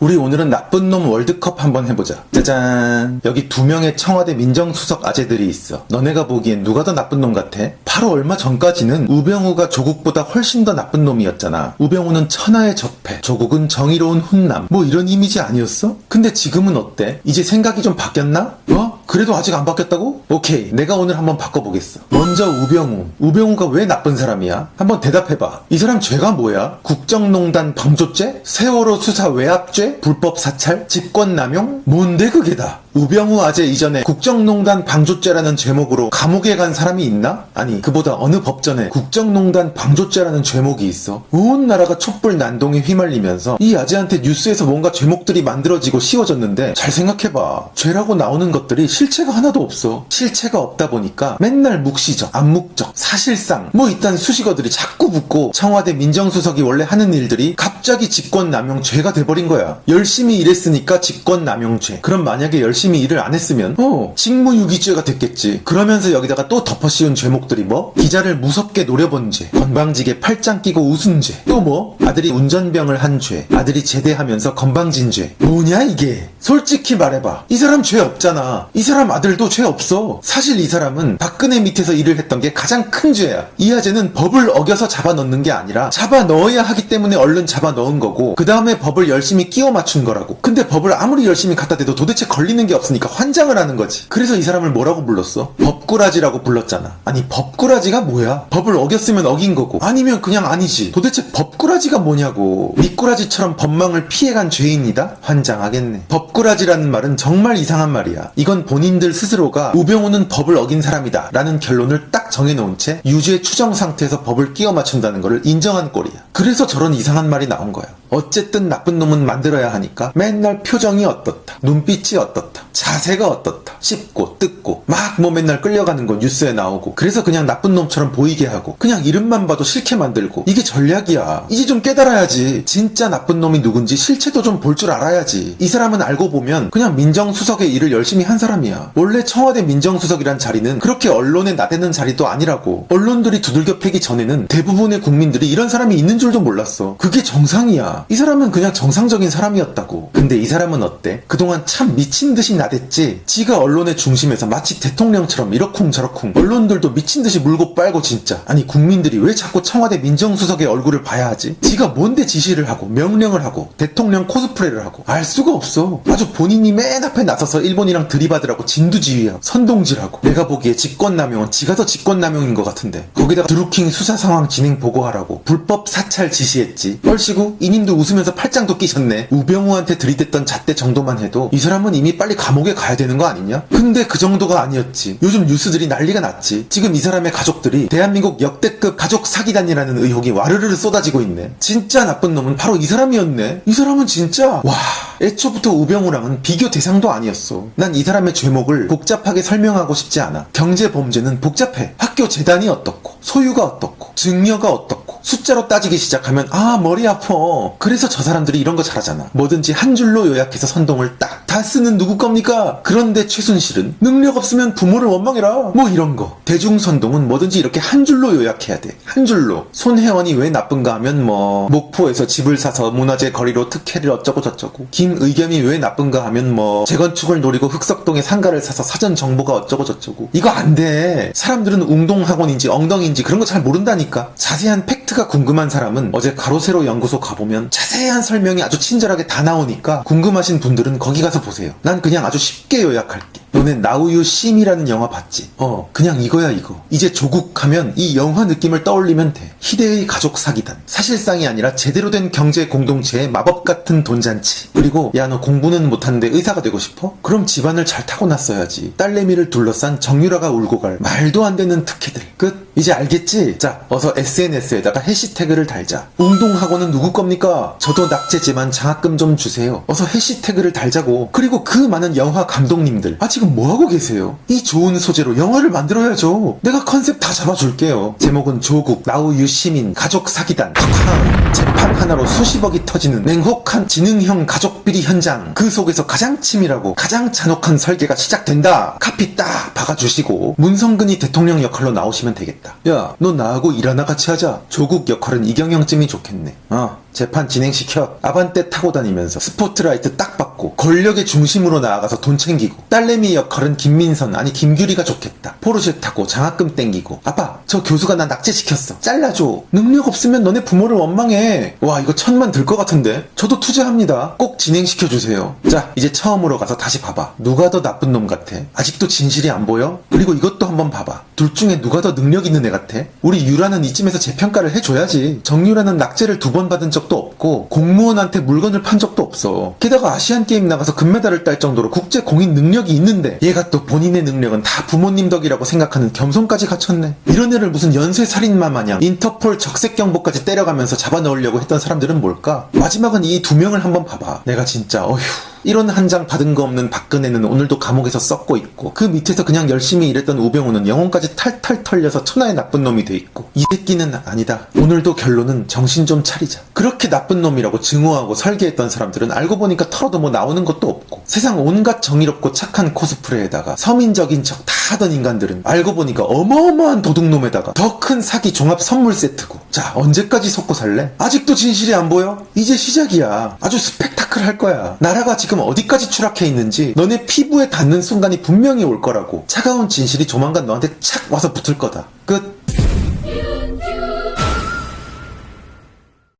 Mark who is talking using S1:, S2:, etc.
S1: 우리 오늘은 나쁜 놈 월드컵 한번 해보자. 짜잔. 여기 두 명의 청와대 민정수석 아재들이 있어. 너네가 보기엔 누가 더 나쁜 놈 같아? 바로 얼마 전까지는 우병우가 조국보다 훨씬 더 나쁜 놈이었잖아. 우병우는 천하의 적폐, 조국은 정의로운 훈남. 뭐 이런 이미지 아니었어? 근데 지금은 어때? 이제 생각이 좀 바뀌었나? 어? 그래도 아직 안 바뀌었다고? 오케이. 내가 오늘 한번 바꿔보겠어. 먼저 우병우. 우병우가 왜 나쁜 사람이야? 한번 대답해봐. 이 사람 죄가 뭐야? 국정농단 방조죄? 세월호 수사 외압죄? 불법 사찰? 직권남용? 뭔데 그게 다? 우병우 아재 이전에 국정농단 방조죄라는 제목으로 감옥에 간 사람이 있나? 아니 그보다 어느 법전에 국정농단 방조죄라는 제목이 있어 온 나라가 촛불 난동에 휘말리면서 이 아재한테 뉴스에서 뭔가 제목들이 만들어지고 씌워졌는데 잘 생각해봐 죄라고 나오는 것들이 실체가 하나도 없어. 실체가 없다 보니까 맨날 묵시적 암묵적 사실상 뭐 이딴 수식어들이 자꾸 붙고 청와대 민정수석이 원래 하는 일들이 갑자기 직권남용 죄가 돼버린 거야. 열심히 일했으니까 직권남용죄. 그럼 만약에 열심히 일을 안 했으면 어 직무유기죄가 됐겠지. 그러면서 여기다가 또 덮어씌운 죄목들이 뭐? 기자를 무섭게 노려본 죄 건방지게 팔짱 끼고 웃은 죄 또 뭐? 아들이 운전병을 한 죄 아들이 제대하면서 건방진 죄. 뭐냐 이게? 솔직히 말해봐. 이 사람 죄 없잖아. 이 사람 아들도 죄 없어. 사실 이 사람은 박근혜 밑에서 일을 했던 게 가장 큰 죄야. 이 아재는 법을 어겨서 잡아넣는 게 아니라 잡아넣어야 하기 때문에 얼른 잡아넣은 거고 그 다음에 법을 열심히 끼워 맞춘 거라고. 근데 법을 아무리 열심히 갖다 대도 도대체 걸리는 게 없으니까 환장을 하는 거지. 그래서 이 사람을 뭐라고 불렀어? 법꾸라지라고 불렀잖아. 아니 법꾸라지가 뭐야? 법을 어겼으면 어긴 거고. 아니면 그냥 아니지. 도대체 법꾸라지가 뭐냐고. 미꾸라지처럼 법망을 피해간 죄인이다? 환장하겠네. 법꾸라지라는 말은 정말 이상한 말이야. 이건 본인들 스스로가 우병우는 법을 어긴 사람이다 라는 결론을 딱 정해놓은 채 유죄 추정 상태에서 법을 끼워 맞춘다는 것을 인정한 꼴이야. 그래서 저런 이상한 말이 나온 거야. 어쨌든 나쁜 놈은 만들어야 하니까 맨날 표정이 어떻다. 눈빛이 어떻다. 자세가 어떻다 씹고 뜯고 막 뭐 맨날 끌려가는 거 뉴스에 나오고 그래서 그냥 나쁜 놈처럼 보이게 하고 그냥 이름만 봐도 싫게 만들고 이게 전략이야. 이제 좀 깨달아야지. 진짜 나쁜 놈이 누군지 실체도 좀 볼 줄 알아야지. 이 사람은 알고 보면 그냥 민정수석의 일을 열심히 한 사람이야. 원래 청와대 민정수석이란 자리는 그렇게 언론에 나대는 자리도 아니라고. 언론들이 두들겨 패기 전에는 대부분의 국민들이 이런 사람이 있는 줄도 몰랐어. 그게 정상이야. 이 사람은 그냥 정상적인 사람이었다고. 근데 이 사람은 어때? 그동안 참 미친 듯이 나댔지? 지가 언론의 중심에서 마치 대통령처럼 이러쿵저러쿵 언론들도 미친 듯이 물고 빨고 진짜. 아니 국민들이 왜 자꾸 청와대 민정수석의 얼굴을 봐야 하지? 지가 뭔데 지시를 하고 명령을 하고 대통령 코스프레를 하고? 알 수가 없어. 아주 본인이 맨 앞에 나서서 일본이랑 들이받으라고 진두지휘하고 선동질하고. 내가 보기에 직권남용은 지가 더 직권남용인 것 같은데. 거기다가 드루킹 수사 상황 진행 보고하라고 불법 사찰 지시했지. 얼씨구 이님도 웃으면서 팔짱도 끼셨네. 우병우한테 들이댔던 잣대 정도만 해도 이 사람은 이미 빨리 감옥에 가야 되는 거 아니냐 근데 그 정도가 아니었지. 요즘 뉴스들이 난리가 났지. 지금 이 사람의 가족들이 대한민국 역대급 가족 사기단이라는 의혹이 와르르 쏟아지고 있네. 진짜 나쁜 놈은 바로 이 사람이었네. 이 사람은 진짜 와 애초부터 우병우랑은 비교 대상도 아니었어. 난 이 사람의 죄목을 복잡하게 설명하고 싶지 않아. 경제 범죄는 복잡해. 학교 재단이 어떻고 소유가 어떻고 증여가 어떻고 숫자로 따지기 시작하면 아 머리 아파. 그래서 저 사람들이 이런 거 잘하잖아. 뭐든지 한 줄로 요약해서 선동을 딱 다 쓰는 누구 겁니까? 그런데 최순실은 능력 없으면 부모를 원망해라. 뭐 이런 거. 대중선동은 뭐든지 이렇게 한 줄로 요약해야 돼. 한 줄로. 손혜원이 왜 나쁜가 하면 뭐 목포에서 집을 사서 문화재 거리로 특혜를 어쩌고 저쩌고. 김의겸이 왜 나쁜가 하면 뭐 재건축을 노리고 흑석동에 상가를 사서 사전 정보가 어쩌고 저쩌고. 이거 안 돼. 사람들은 웅동학원인지 엉덩이인지 그런 거 잘 모른다니까. 자세한 팩트가 궁금한 사람은 어제 가로세로 연구소 가보면 자세한 설명이 아주 친절하게 다 나오니까 궁금하신 분들은 거기 가서 보세요. 난 그냥 아주 쉽게 요약할게. 너네 나우유 심이라는 영화 봤지? 어. 그냥 이거야 이거. 이제 조국 하면 이 영화 느낌을 떠올리면 돼. 희대의 가족 사기단. 사실상이 아니라 제대로 된 경제 공동체의 마법 같은 돈잔치. 그리고 야 너 공부는 못하는데 의사가 되고 싶어? 그럼 집안을 잘 타고났어야지. 딸내미를 둘러싼 정유라가 울고 갈 말도 안 되는 특혜들. 끝. 이제 알겠지? 자 어서 SNS에다가 해시태그를 달자. 웅동학원은 누구 겁니까? 저도 낙제지만 장학금 좀 주세요. 어서 해시태그를 달자고 그리고 그 많은 영화 감독님들. 아 지금 뭐하고 계세요? 이 좋은 소재로 영화를 만들어야죠. 내가 컨셉 다 잡아줄게요. 제목은 조국 나우 유시민 가족 사기단. 팍 재판 하나로 수십억이 터지는 냉혹한 지능형 가족 비리 현장. 그 속에서 가장 치밀하고 가장 잔혹한 설계가 시작된다. 카피 딱 박아주시고 문성근이 대통령 역할로 나오시면 되겠다. 야 너 나하고 일 하나 같이 하자. 조국 역할은 이경영쯤이 좋겠네. 어 재판 진행시켜 아반떼 타고 다니면서 스포트라이트 딱 받고 권력의 중심으로 나아가서 돈 챙기고 딸내미 역할은 김민선 아니 김규리가 좋겠다. 포르쉐 타고 장학금 땡기고 아빠 저 교수가 나 낙제시켰어. 잘라줘. 능력 없으면 너네 부모를 원망해. 와 이거 천만 들 것 같은데? 저도 투자합니다. 꼭 진행시켜주세요. 자 이제 처음으로 가서 다시 봐봐. 누가 더 나쁜 놈 같아? 아직도 진실이 안 보여? 그리고 이것도 한번 봐봐. 둘 중에 누가 더 능력 있는 애 같아? 우리 유라는 이쯤에서 재평가를 해줘야지. 정유라는 낙제를 두 번 받은 적도 없고 공무원한테 물건을 판 적도 없어. 게다가 아시안 게임 나가서 금메달을 딸 정도로 국제 공인 능력이 있는데 얘가 또 본인의 능력은 다 부모님 덕이라고 생각하는 겸손까지 갖췄네. 이런 애를 무슨 연쇄 살인마 마냥 인터폴 적색 경보까지 때려가면서 잡아 넣으려고 했던 사람들은 뭘까? 마지막은 이 두 명을 한번 봐봐. 내가 진짜 어휴 이런 한 장 받은 거 없는 박근혜는 오늘도 감옥에서 썩고 있고 그 밑에서 그냥 열심히 일했던 우병우는 영혼까지 탈탈 털려서 천하의 나쁜 놈이 돼 있고 이 새끼는 아니다. 오늘도 결론은 정신 좀 차리자. 그렇게 나쁜 놈이라고 증오하고 설계했던 사람들은 알고 보니까 털어도 뭐 나오는 것도 없고 세상 온갖 정의롭고 착한 코스프레에다가 서민적인 척 다 하던 인간들은 알고 보니까 어마어마한 도둑놈에다가 더 큰 사기 종합 선물 세트고. 자 언제까지 속고 살래? 아직도 진실이 안 보여? 이제 시작이야. 아주 스펙타클 할 거야. 나라가 지금 어디까지 추락해 있는지 너네 피부에 닿는 순간이 분명히 올 거라고 차가운 진실이 조만간 너한테 착 와서 붙을 거다. 끝